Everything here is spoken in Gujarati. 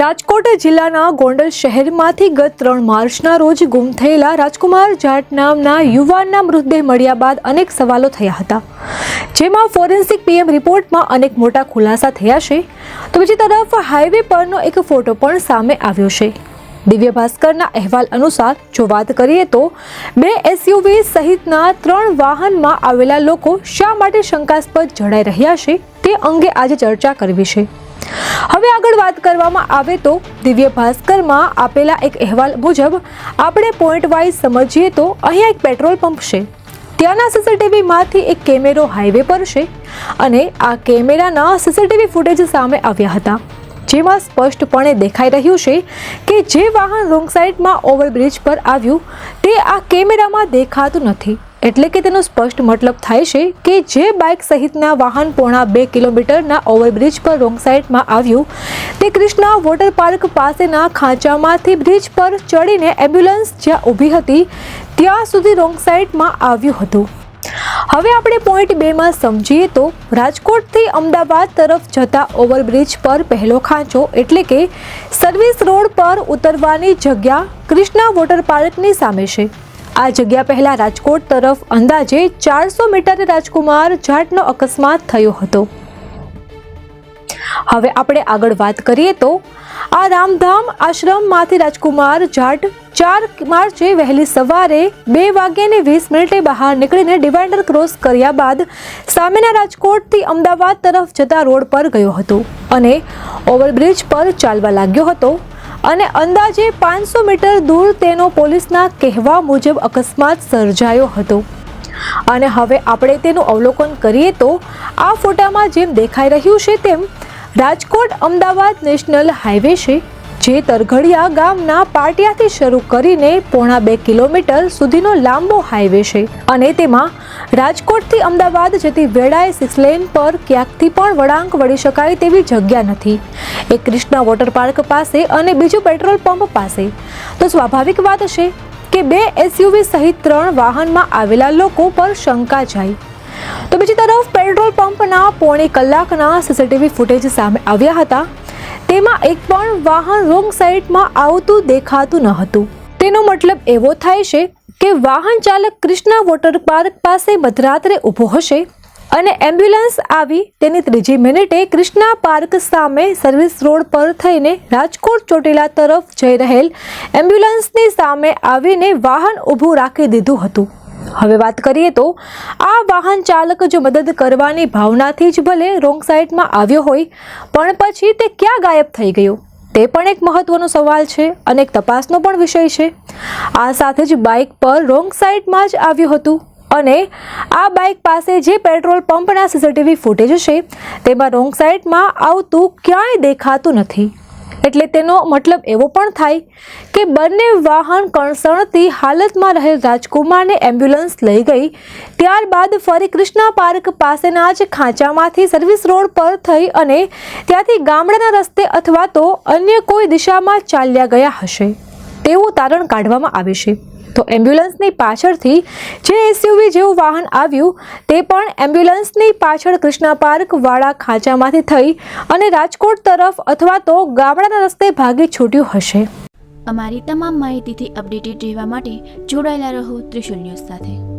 રાજકોટ જિલ્લાના ગોંડલ શહેરમાંથી ગત ત્રણ માર્ચના રોજ ગુમ થયેલા રાજકુમાર જાટ નામના યુવાનના મૃતદેહ મળ્યા બાદ અનેક સવાલો થયા હતા. જેમાં ફોરેન્સિક પીએમ રિપોર્ટમાં અનેક મોટા ખુલાસા થયા છે. તો બીજી તરફ હાઈવે પરનો એક ફોટો પણ સામે આવ્યો છે. દિવ્ય ભાસ્કરના અહેવાલ અનુસાર જો વાત કરીએ તો બે એસયુવી સહિતના ત્રણ વાહનમાં આવેલા લોકો શા માટે શંકાસ્પદ જણાઈ રહ્યા છે તે અંગે આજે ચર્ચા કરવી છે. હવે આગળ વાત કરવામાં આવે તો દિવ્ય ભાસ્કરમાં આપેલા એક અહેવાલ મુજબ આપણે પોઈન્ટ વાઇઝ સમજીએ તો અહીંયા એક પેટ્રોલ પંપ છે. ત્યાંના સીસીટીવીમાંથી એક કેમેરો હાઈવે પર છે અને આ કેમેરાના સીસીટીવી ફૂટેજ સામે આવ્યા હતા. જેમાં સ્પષ્ટપણે દેખાઈ રહ્યું છે કે જે વાહન રોંગ સાઈડમાં ઓવરબ્રિજ પર આવ્યું, તે આ કેમેરામાં દેખાતું નથી. એટલે કે તેનો સ્પષ્ટ મતલબ થાય છે કે જે બાઇક સહિતના વાહન પોણા બે કિલોમીટરના ઓવરબ્રિજ પર રોંગ સાઈડમાં આવ્યું, તે કૃષ્ણા વોટર પાર્ક પાસેના ખાંચામાંથી બ્રિજ પર ચડીને એમ્બ્યુલન્સ જ્યાં ઊભી હતી, ત્યાં સુધી રોંગ સાઈડમાં આવ્યું હતું. હવે આપણે પોઈન્ટ બેમાં સમજીએ તો રાજકોટથી અમદાવાદ તરફ જતા ઓવરબ્રિજ પર પહેલો ખાંચો એટલે કે સર્વિસ રોડ પર ઉતરવાની જગ્યા કૃષ્ણા વોટર પાર્કની સામે છે. આ જગ્યા પહેલાં રાજકોટ તરફ અંદાજે ચારસો મીટરે રાજકુમાર જાટનો અકસ્માત થયો હતો. હવે આપણે આગળ વાત કરીએ તો આ રામધામ આશ્રમમાંથી રાજકુમાર જાટ ચાર માર્ચે વહેલી સવારે બે વાગ્યાને વીસ મિનિટે બહાર નીકળીને ડિવાઈડર ક્રોસ કર્યા બાદ સામેના રાજકોટથી અમદાવાદ તરફ જતા રોડ પર ગયો હતો અને ઓવરબ્રિજ પર ચાલવા લાગ્યો હતો અને અંદાજે પાંચસો મીટર દૂર તેનો પોલીસના કહેવા મુજબ અકસ્માત સર્જાયો હતો. અને હવે આપણે તેનું અવલોકન કરીએ તો આ ફોટામાં જેમ દેખાઈ રહ્યું છે તેમ રાજકોટ અમદાવાદ નેશનલ હાઈવે છે. જે તરઘડિયા ગામના પાટિયાથી શરૂ કરીને પોણા બે કિલોમીટર સુધીનો લાંબો હાઈવે છે. અને તેમાં રાજકોટથી અમદાવાદ જતી વેળાએ સિક્સ પર ક્યાંકથી પણ વળાંક વળી શકાય તેવી જગ્યા નથી. એક કૃષ્ણા વોટર પાર્ક પાસે અને બીજું પેટ્રોલ પંપ પાસે. તો સ્વાભાવિક વાત છે કે બે એસયુવી સહિત ત્રણ વાહનમાં આવેલા લોકો પર શંકા જાય. તો બીજી તરફ પેટ્રોલ પંપના પોણી કલાકના સીસીટીવી ફૂટેજ સામે આવ્યા હતા. તેમાં એક પણ વાહન રોંગ સાઈડમાં આવતું દેખાતું ન હતું. તેનો મતલબ એવો થાય છે કે વાહન ચાલક કૃષ્ણા વોટર પાર્ક પાસે મધરાત્રે ઊભો હશે અને એમ્બ્યુલન્સ આવી તેની ત્રીજી મિનિટે કૃષ્ણા પાર્ક સામે સર્વિસ રોડ પર થઈને રાજકોટ ચોટીલા તરફ જઈ રહેલ એમ્બ્યુલન્સની સામે આવીને વાહન ઊભું રાખી દીધું હતું. હવે વાત કરીએ તો, આ વાહન ચાલક જો મદદ કરવાની ભાવનાથી જ ભલે રોંગ સાઈડમાં આવ્યો હોય, પણ પછી તે ક્યાં ગાયબ થઈ ગયો? તે પણ એક મહત્વનો સવાલ છે અને એક તપાસનો પણ વિષય છે. આ સાથે જ બાઇક પર રોંગ સાઈડમાં જ આવ્યું હતું અને આ બાઇક પાસે જે પેટ્રોલ પંપના સીસીટીવી ફૂટેજ છે, તેમાં રોંગ સાઈડમાં આવતું ક્યાંય દેખાતું નથી. એટલે તેનો મતલબ એવો પણ થાય કે બંને વાહન કણસણતી હાલતમાં રહેલ રાજકુમારને એમ્બ્યુલન્સ લઈ ગઈ. ત્યારબાદ ફરી કૃષ્ણા પાર્ક પાસેના જ ખાંચામાંથી સર્વિસ રોડ પર થઈ અને ત્યાંથી ગામડાના રસ્તે અથવા તો અન્ય કોઈ દિશામાં ચાલ્યા ગયા હશે. તેવું તારણ કાઢવામાં આવે છે. તો એમ્બ્યુલન્સની પાછળથી જે એસયુવી જેવું વાહન આવ્યું, તે પણ એમ્બ્યુલન્સની પાછળ કૃષ્ણા પાર્ક વાળા ખાંચામાંથી થઈ અને રાજકોટ તરફ અથવા તો ગામડાના રસ્તે ભાગી છૂટ્યું હશે. અમારી તમામ માહિતીથી અપડેટેડ રહેવા માટે જોડાયેલા રહો ત્રિશુલ ન્યૂઝ સાથે.